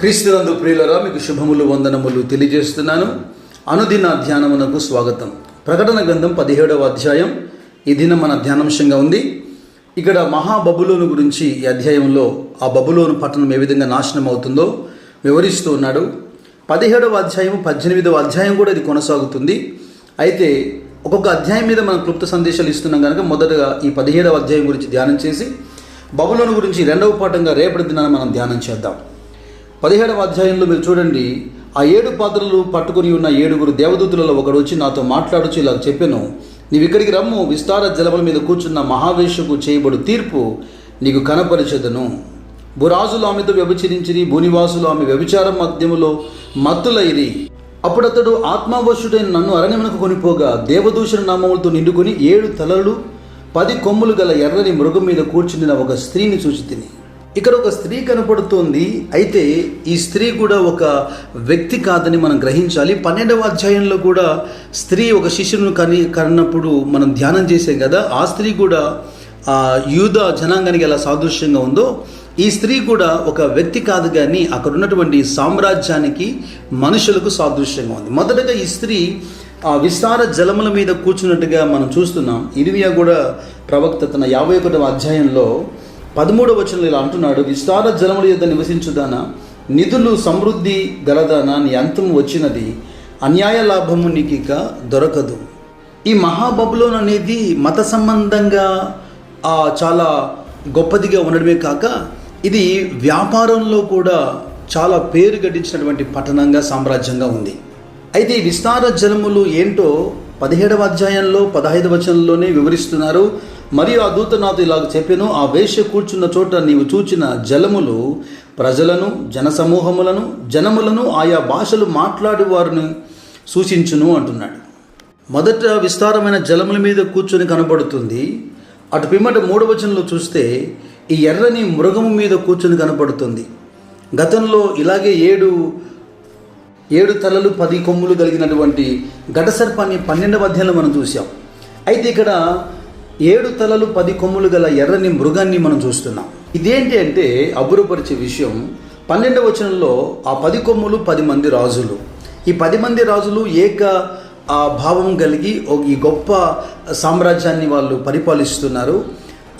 క్రీస్తునందు ప్రియులరా మీకు శుభములు వందనములు తెలియజేస్తున్నాను. అనుదిన ధ్యానమునకు స్వాగతం. ప్రకటన గ్రంథం పదిహేడవ అధ్యాయం. ఈ దినం మన ధ్యానాంశంగా ఉంది. ఇక్కడ మహాబబులోను గురించి ఈ అధ్యాయంలో ఆ బబులోను పట్టణం ఏ విధంగా నాశనం అవుతుందో వివరిస్తూ ఉన్నాడు. పదిహేడవ అధ్యాయం పద్దెనిమిదవ అధ్యాయం కూడా ఇది కొనసాగుతుంది. అయితే ఒక్కొక్క అధ్యాయం మీద మనం క్లుప్త సందేశాలు ఇస్తున్నాం కనుక మొదటగా ఈ పదిహేడవ అధ్యాయం గురించి ధ్యానం చేసి బబులోను గురించి రెండవ పాఠంగా రేపటి దినాన్ని మనం ధ్యానం చేద్దాం. పదిహేడవ అధ్యాయంలో మీరు చూడండి ఆ ఏడు పాత్రలు పట్టుకుని ఉన్న ఏడుగురు దేవదూతులలో ఒకడు వచ్చి నాతో మాట్లాడుచు ఇలా చెప్పాను నీవు ఇక్కడికి రమ్ము విస్తార జలముల మీద కూర్చున్న మహావేషకు చేయబడు తీర్పు నీకు కనపరిచెదను. భురాజులు ఆమెతో వ్యభిచరించిరి భూనివాసులు ఆమె వ్యభిచారం మధ్యములో మత్తులైరి. అప్పుడతడు ఆత్మవశుడైన నన్ను అరణ్యమునకు కొనిపోగా దేవదూషణ నామములతో నిండుకొని ఏడు తలలు పది కొమ్ములు గల ఎర్రని మృగం మీద కూర్చుండిన ఒక స్త్రీని చూచి తిని. ఇక్కడ ఒక స్త్రీ కనపడుతోంది. అయితే ఈ స్త్రీ కూడా ఒక వ్యక్తి కాదని మనం గ్రహించాలి. పన్నెండవ అధ్యాయంలో కూడా స్త్రీ ఒక శిష్యును కని కన్నప్పుడు మనం ధ్యానం చేసాం కదా ఆ స్త్రీ కూడా ఆ యూద జనాంగానికి ఎలా సాదృశ్యంగా ఉందో ఈ స్త్రీ కూడా ఒక వ్యక్తి కాదు కానీ అక్కడ ఉన్నటువంటి సామ్రాజ్యానికి మనుషులకు సాదృశ్యంగా ఉంది. మొదటగా ఈ స్త్రీ ఆ విస్తార జలముల మీద కూర్చున్నట్టుగా మనం చూస్తున్నాం. ఇరిమియా కూడా ప్రవక్త తన యాభై ఒకటవ అధ్యాయంలో పదమూడవ వచనంలో ఇలా అంటున్నాడు విస్తార జలముల యొద్ద నివసించుదానా? నిధులు సమృద్ధి గలదానా? నీ అంతం వచ్చినది అన్యాయ లాభము నీకు ఇక దొరకదు. ఈ మహాబబులోన్ అనేది మత సంబంధంగా చాలా గొప్పదిగా ఉండడమే కాక ఇది వ్యాపారంలో కూడా చాలా పేరు గడించినటువంటి పట్టణంగా సామ్రాజ్యంగా ఉంది. అయితే ఈ విస్తార జలములు ఏంటో పదిహేడవ అధ్యాయంలో పదహైదు వచనంలోనే వివరిస్తున్నారు. మరియు ఆ దూత నాతో ఇలాగ చెప్పాను ఆ వేష కూర్చున్న చోట నీవు చూచిన జలములు ప్రజలను జనసమూహములను జనములను ఆయా భాషలు మాట్లాడే వారిని సూచించును అంటున్నాడు. మొదట విస్తారమైన జలముల మీద కూర్చొని కనబడుతుంది. అటు పిమ్మట మూడవచనంలో చూస్తే ఈ ఎర్రని మృగము మీద కూర్చొని కనపడుతుంది గతంలో ఇలాగే ఏడు ఏడు తలలు పది కొమ్ములు కలిగినటువంటి ఘటసర్పాన్ని పన్నెండవ అధ్యాయంలో మనం చూసాం అయితే ఇక్కడ ఏడు తలలు పది కొమ్ములు గల ఎర్రని మృగాన్ని మనం చూస్తున్నాం. ఇదేంటి అంటే అబురపరిచే విషయం. పన్నెండవ వచనంలో ఆ పది కొమ్ములు పది మంది రాజులు. ఈ పది మంది రాజులు ఏక ఆ భావం కలిగి ఒక ఈ గొప్ప సామ్రాజ్యాన్ని వాళ్ళు పరిపాలిస్తున్నారు.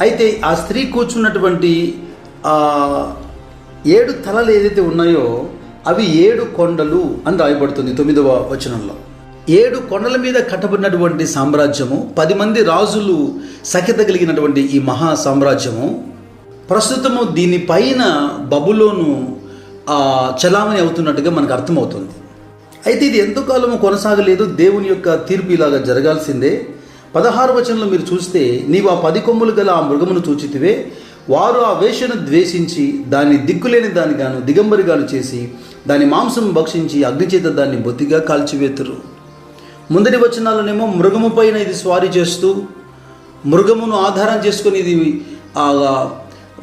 అయితే ఆ స్త్రీ కూర్చున్నటువంటి ఏడు తలలు ఏదైతే ఉన్నాయో అవి ఏడు కొండలు అని రాయబడుతుంది తొమ్మిదవ వచనంలో. ఏడు కొండల మీద కట్టబడినటువంటి సామ్రాజ్యము పది మంది రాజులు సఖ్యత కలిగినటువంటి ఈ మహా సామ్రాజ్యము ప్రస్తుతము దీనిపైన బబులోను ఆ, చలామణి అవుతున్నట్టుగా మనకు అర్థమవుతుంది. అయితే ఇది ఎంతో కాలము కొనసాగలేదు దేవుని యొక్క తీర్పు ఇలాగా జరగాల్సిందే. పదహారు వచనంలో మీరు చూస్తే నీవు ఆ పది కొమ్ములు గల ఆ మృగమును చూచితివే వారు ఆ వేషను ద్వేషించి దాన్ని దిక్కులేని దానిగాను దిగంబరిగాను చేసి దాని మాంసం భక్షించి అగ్నిచేత దాన్ని బొత్తిగా కాల్చివేతురు. ముందటి వచనాలనేమో మృగము పైన ఇది స్వారీ చేస్తూ మృగమును ఆధారం చేసుకొని ఇది ఆ,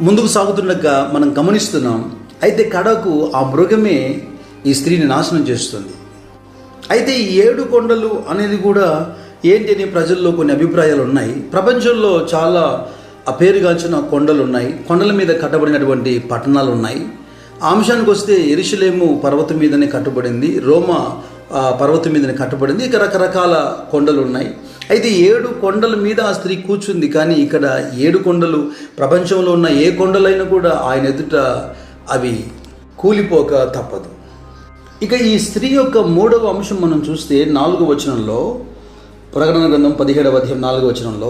ముందుకు సాగుతుండగా మనం గమనిస్తున్నాం అయితే కడకు ఆ మృగమే ఈ స్త్రీని నాశనం చేస్తుంది. అయితే ఈ ఏడు కొండలు అనేది కూడా ఏంటి అని ప్రజల్లో కొన్ని అభిప్రాయాలు ఉన్నాయి. ప్రపంచంలో చాలా ఆ పేరుగాంచిన కొండలు ఉన్నాయి కొండల మీద కట్టబడినటువంటి పట్టణాలు ఉన్నాయి ఆ అంశానికి వస్తే ఎరుషులేము పర్వతం మీదనే కట్టబడింది. రోమా పర్వతం మీదనే కట్టబడింది. ఇక రకరకాల కొండలు ఉన్నాయి అయితే ఏడు కొండల మీద ఆ స్త్రీ కూర్చుంది. కానీ ఇక్కడ ఏడు కొండలు ప్రపంచంలో ఉన్న ఏ కొండలైనా కూడా ఆయన ఎదుట అవి కూలిపోక తప్పదు. ఇక ఈ స్త్రీ యొక్క మూడవ అంశం మనం చూస్తే నాలుగు వచనంలో ప్రకటన గ్రంథం పదిహేడవ అధ్యాయం నాలుగవ వచనంలో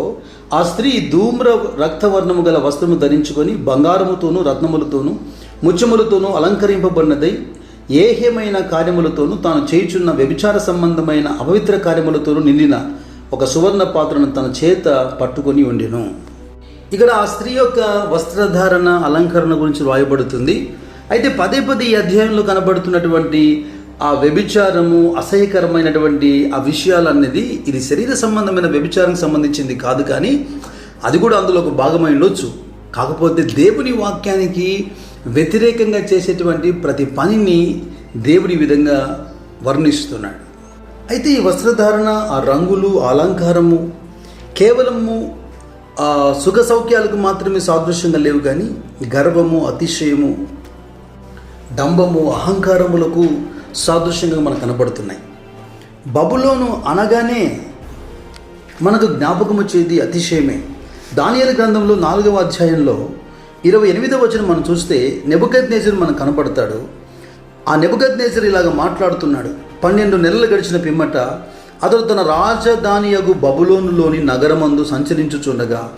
ఆ స్త్రీ ధూమ్ర రక్తవర్ణము గల వస్త్రము ధరించుకొని బంగారముతోనూ రత్నములతోనూ ముత్యములతోనూ అలంకరింపబడినదై ఏహ్యమైన కార్యములతోనూ తాను చేయుచున్న వ్యభిచార సంబంధమైన అపవిత్ర కార్యములతోనూ నిండిన ఒక సువర్ణ పాత్రను తన చేత పట్టుకొని ఉండెను. ఇక్కడ ఆ స్త్రీ యొక్క వస్త్రధారణ అలంకరణ గురించి వ్రాయబడుతుంది. అయితే పదే పదే ఈ అధ్యాయంలో కనబడుతున్నటువంటి ఆ వ్యభిచారము అసహ్యకరమైనటువంటి ఆ విషయాలు అనేది ఇది శరీర సంబంధమైన వ్యభిచారం సంబంధించింది కాదు కానీ అది కూడా అందులో ఒక భాగమై ఉండొచ్చు. కాకపోతే దేవుని వాక్యానికి వ్యతిరేకంగా చేసేటువంటి ప్రతి పనిని దేవుని విధంగా వర్ణిస్తున్నాడు. అయితే ఈ వస్త్రధారణ ఆ రంగులు అలంకారము కేవలము ఆ సుఖ సౌఖ్యాలకు మాత్రమే సాదృశ్యంగా లేవు కానీ గర్వము అతిశయము డంబము అహంకారములకు సాదృశ్యంగా మనకు కనబడుతున్నాయి. బబులోను అనగానే మనకు జ్ఞాపకం వచ్చేది అతిశయమే. దానియల గ్రంథంలో నాలుగవ అధ్యాయంలో ఇరవై ఎనిమిదవ వచ్చిన మనం చూస్తే నెబుకద్ నేజర్ మనకు కనపడతాడు. ఆ నెబుకద్ నేజర్ ఇలాగ మాట్లాడుతున్నాడు. పన్నెండు నెలలు గడిచిన పిమ్మట అతడు తన రాజధానియగు బబులోనులోని నగరమందు సంచరించుచుండగా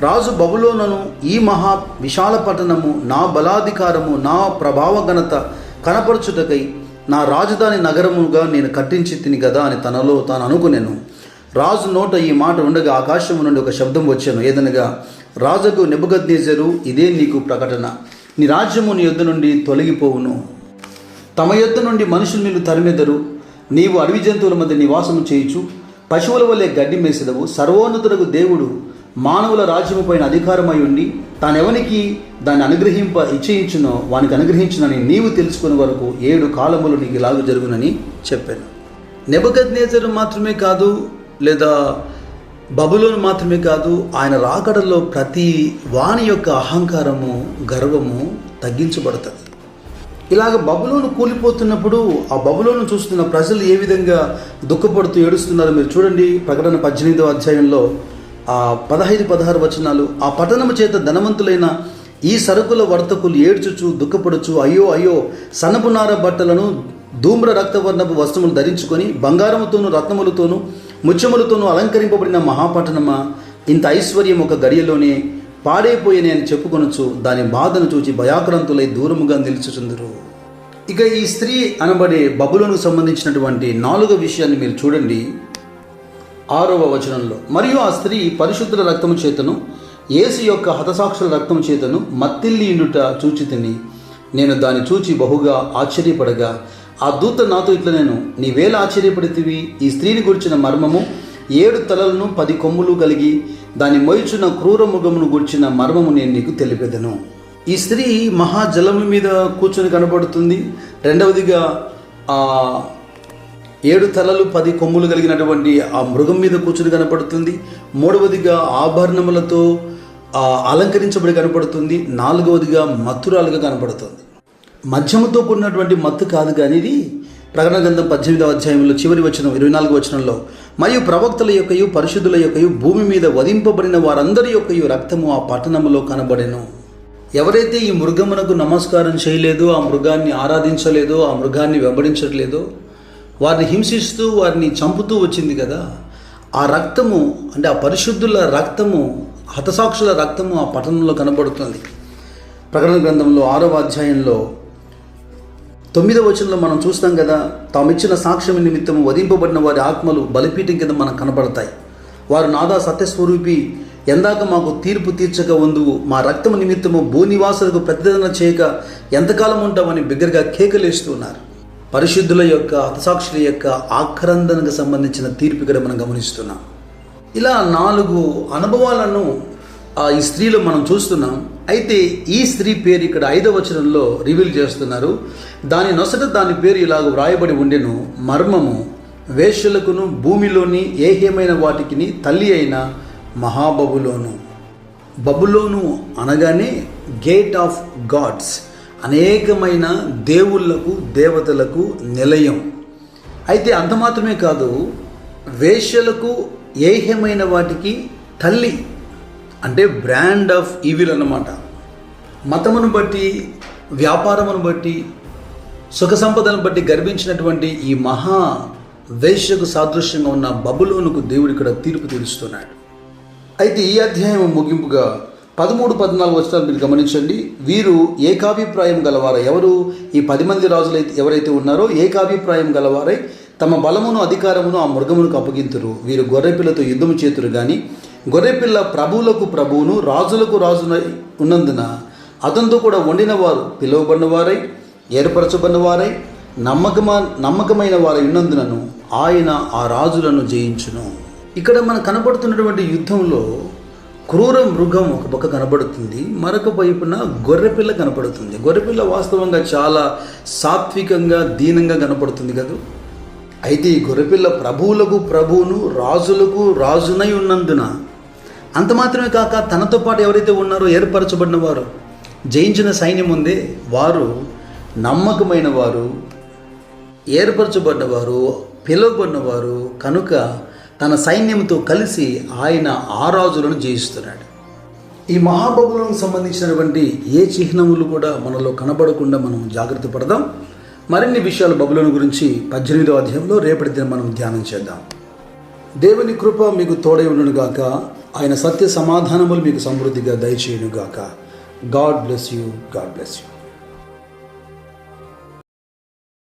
రాజు బబులోనను ఈ మహా విశాల పట్టణము నా బలాధికారము నా ప్రభావ ఘనత కనపరచుటకై నా రాజధాని నగరముగా నేను కట్టించి తిని కదా అని తనలో తాను అనుకునేను. రాజు నోట ఈ మాట ఉండగా ఆకాశము నుండి ఒక శబ్దం వచ్చాను. ఏదనగా రాజుకు నెబుగద్నేజరు ఇదే నీకు ప్రకటన. నీ రాజ్యము నీ యొద్ద నుండి తొలగిపోవును. తమ యొద్ద నుండి మనుషులు నిన్ను తరిమెదరు. నీవు అడవి జంతువుల మధ్య నివాసము చేయుచు పశువుల వలె గడ్డి మేసెదవు. సర్వోన్నతులకు దేవుడు మానవుల రాజ్యము పైన అధికారమై ఉండి తానెవనికి దాన్ని అనుగ్రహింప ఇచ్చయించునో వానికి అనుగ్రహించునని నీవు తెలుసుకునే వరకు ఏడు కాలములు నీకు ఇలాగ జరుగునని చెప్పాను. నెబద్ మాత్రమే కాదు లేదా బబులోను మాత్రమే కాదు ఆయన రాకడలో ప్రతి వాణి యొక్క అహంకారము గర్వము తగ్గించబడుతుంది. ఇలాగ బబులోను కూలిపోతున్నప్పుడు ఆ బబులోను చూస్తున్న ప్రజలు ఏ విధంగా దుఃఖపడుతూ ఏడుస్తున్నారో మీరు చూడండి. ప్రకటన పద్దెనిమిదవ అధ్యాయంలో ఆ పదహైదు పదహారు వచనాలు ఆ పట్టణము చేత ధనవంతులైన ఈ సరుకుల వర్తకులు ఏడ్చుచు దుఃఖపడుచు అయ్యో అయ్యో సన్నపునార బట్టలను ధూమ్ర రక్తవర్ణపు వస్త్రములు ధరించుకొని బంగారముతోనూ రత్నములతోనూ ముత్యములతోనూ అలంకరింపబడిన మహాపట్టణమా? ఇంత ఐశ్వర్యం ఒక గడియలోనే పాడైపోయిన అని చెప్పుకొనొచ్చు దాని బాధను చూచి భయాక్రాంతులై దూరముగా నిలుచుచుందరు. ఇక ఈ స్త్రీ అనబడే బబులకు సంబంధించినటువంటి నాలుగో విషయాన్ని మీరు చూడండి. ఆరవ వచనంలో మరియు ఆ స్త్రీ పరిశుద్ధుల రక్తము చేతను యేసు యొక్క హతసాక్షుల రక్తము చేతను మత్తిల్లిండుట చూచి తిని నేను దాన్ని చూచి బహుగా ఆశ్చర్యపడగా ఆ దూత నాతో ఇట్లా నేను నీవేలా ఆశ్చర్యపడితివి? ఈ స్త్రీని గురించిన మర్మము ఏడు తలలను పది కొమ్ములు కలిగి దాని మొయిచున్న క్రూర మృగమును గుర్చిన మర్మము నేను నీకు తెలిపెదను. ఈ స్త్రీ మహాజలముల మీద కూర్చొని కనబడుతుంది రెండవదిగా ఏడు తలలు పది కొమ్ములు కలిగినటువంటి ఆ మృగం మీద కూర్చుని కనపడుతుంది. మూడవదిగా ఆభరణములతో అలంకరించబడి కనపడుతుంది. నాలుగవదిగా మత్తురాలుగా కనపడుతుంది. మధ్యముతో కూడినటువంటి మత్తు కాదు కానీ ఇది ప్రకటన గ్రంథం పద్దెనిమిదవ అధ్యాయంలో చివరి వచనం ఇరవై నాలుగు వచనంలో మరియు ప్రవక్తల యొక్కయు పరిశుద్ధుల యొక్కయు భూమి మీద వధింపబడిన వారందరి యొక్కయు రక్తము ఆ పట్టణములో కనబడెను. ఎవరైతే ఈ మృగమునకు నమస్కారం చేయలేదో ఆ మృగాన్ని ఆరాధించలేదో ఆ మృగాన్ని వెంబడించట్లేదో వారిని హింసిస్తూ వారిని చంపుతూ వచ్చింది కదా. ఆ రక్తము అంటే ఆ పరిశుద్ధుల రక్తము హతసాక్షుల రక్తము ఆ పట్టణంలో కనబడుతుంది ప్రకటన గ్రంథంలో ఆరవ అధ్యాయంలో తొమ్మిదవ వచనంలో మనం చూస్తాం కదా తామిచ్చిన సాక్ష్యం నిమిత్తం వధింపబడిన వారి ఆత్మలు బలిపీఠం కింద మనకు కనబడతాయి. వారు నాదా సత్యస్వరూపి ఎందాక మాకు తీర్పు తీర్చక ఉందువు మా రక్తము నిమిత్తము భూనివాసులకు ప్రతిదన చేయక ఎంతకాలం ఉంటామని బిగ్గరగా కేకలేస్తూ ఉన్నారు. పరిశుద్ధుల యొక్క హతసాక్షుల యొక్క ఆక్రందనకు సంబంధించిన తీర్పు ఇక్కడ మనం గమనిస్తున్నాం. ఇలా నాలుగు అనుభవాలను ఆ ఈ స్త్రీలో మనం చూస్తున్నాం. అయితే ఈ స్త్రీ పేరు ఇక్కడ ఐదవ వచనంలో రివీల్ చేస్తున్నారు. దాని నొసట దాని పేరు ఇలాగ వ్రాయబడి ఉండెను. మర్మము వేషలకును భూమిలోని ఏహ్యమైన వాటికిని తల్లి అయిన మహాబబులోను. బబులోను అనగానే గేట్ ఆఫ్ గాడ్స్ అనేకమైన దేవుళ్ళకు దేవతలకు నిలయం. అయితే అంత మాత్రమే కాదు వేశ్యలకు ఏహ్యమైన వాటికి తల్లి అంటే బ్రాండ్ ఆఫ్ ఈవిల్ అన్నమాట. మతమును బట్టి వ్యాపారమును బట్టి సుఖ సంపదలను బట్టి గర్వించినటువంటి ఈ మహా వేశ్యకు సాదృశ్యంగా ఉన్న బబులోనుకు దేవుడు ఇక్కడ తీర్పు తీరుస్తున్నాడు. అయితే ఈ అధ్యాయం ముగింపుగా పదమూడు పద్నాలుగు వచనాలు మీరు గమనించండి. వీరు ఏకాభిప్రాయం గలవారై ఎవరు? ఈ పది మంది రాజులైతే ఎవరైతే ఉన్నారో ఏకాభిప్రాయం గలవారై తమ బలమును అధికారమును ఆ మృగమునకు అప్పగింతురు. వీరు గొర్రెపిల్లతో యుద్ధము చేతురు కానీ గొర్రెపిల్ల ప్రభువులకు ప్రభువును రాజులకు రాజున ఉన్నందున అతనితో కూడా వండిన వారు పిలువబడిన వారై ఏర్పరచబడిన వారై నమ్మకమా నమ్మకమైన వారై ఉన్నందునను ఆయన ఆ రాజులను జయించును. ఇక్కడ మనకు కనబడుతున్నటువంటి యుద్ధంలో క్రూర మృగం ఒక పక్క కనబడుతుంది మరొక వైపున గొర్రెపిల్ల కనపడుతుంది గొర్రెపిల్ల వాస్తవంగా చాలా సాత్వికంగా దీనంగా కనపడుతుంది కదా? అయితే ఈ గొర్రెపిల్ల ప్రభువులకు ప్రభువును రాజులకు రాజునై ఉన్నందున అంత మాత్రమే కాక తనతో పాటు ఎవరైతే ఉన్నారో ఏర్పరచబడిన వారు జయించిన సైన్యం ఉందే. వారు నమ్మకమైన వారు ఏర్పరచబడినవారు పిలువబడినవారు కనుక తన సైన్యంతో కలిసి ఆయన ఆ రాజులను జయిస్తున్నాడు. ఈ మహాబబులకు సంబంధించినటువంటి ఏ చిహ్నములు కూడా మనలో కనబడకుండా మనం జాగ్రత్త పడదాం. మరిన్ని విషయాలు బబులను గురించి పద్దెనిమిదో అధ్యాయంలో రేపటి దిన మనం ధ్యానం చేద్దాం. దేవుని కృప మీకు తోడై గాక. ఆయన సత్య సమాధానములు మీకు సమృద్ధిగా దయచేయునుగాక God bless you God bless you.